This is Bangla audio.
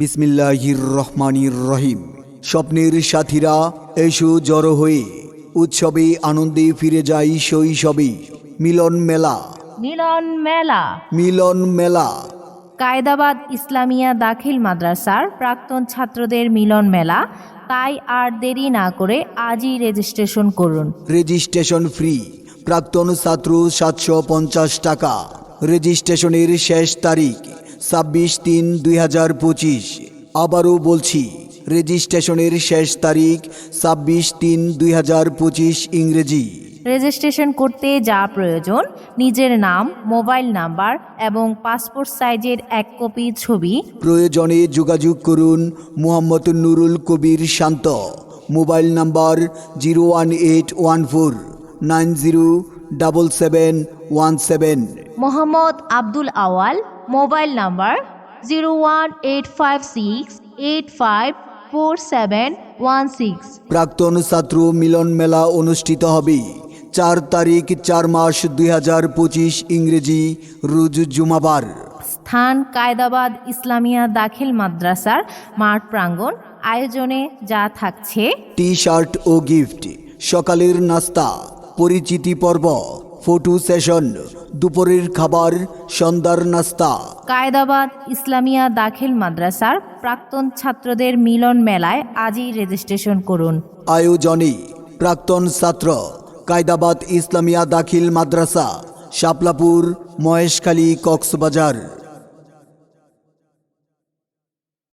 বিসমিল্লাহির রহমানির রহিম। স্বপ্নের সাথীরা এসো জড়ো হয়ে। উৎসবে আনন্দে ফিরে যাই শৈশবে। মিলন মেলা। মিলন মেলা। মিলন মেলা। কায়দাবাদ ইসলামিয়া দাখিল মাদ্রাসার প্রাক্তন ছাত্রদের মিলন মেলা। তাই আর দেরি না করে আজই রেজিস্ট্রেশন করুন। Registration free. প্রাক্তন ছাত্র সাতশো পঞ্চাশ টাকা। রেজিস্ট্রেশনের শেষ তারিখ ছাব্বিশ তিন দুই হাজার পঁচিশ। আবারও বলছি রেজিস্ট্রেশনের শেষ তারিখ ছাব্বিশ তিন দুই হাজার পঁচিশ ইংরেজি। রেজিস্ট্রেশন করতে যা প্রয়োজন নিজের নাম মোবাইল নাম্বার এবং পাসপোর্ট সাইজের এক কপি ছবি। প্রয়োজনে যোগাযোগ করুন Mohammad Nurul Kabir Shanto. Mobile number zero one eight one four nine zero double seven one seven. Mohammad Abdul Awal mobile number zero one eight five six eight five four seven one six প্রাক্তন ছাত্র মিলন মেলা অনুষ্ঠিত হবে। চার তারিখ চার মাস দুই হাজার পঁচিশ ইংরেজি রোজ জুমাবার। স্থান কায়দাবাদ ইসলামিয়া দাখিল মাদ্রাসার মাঠ প্রাঙ্গণ আয়োজনে যা থাকছে। টি শার্ট ও গিফট সকালের নাস্তা পরিচিতি পর্ব। ফটো সেশন দুপুরের খাবার সন্ধ্যার নাস্তা। কায়দাবাদ ইসলামিয়া দাখিল মাদ্রাসার প্রাক্তন ছাত্রদের মিলন মেলায় আজই রেজিস্ট্রেশন করুন। আয়োজনে প্রাক্তন ছাত্র কায়দাবাদ ইসলামিয়া দাখিল মাদ্রাসা শাপলাপুর মহেশখালী কক্সবাজার।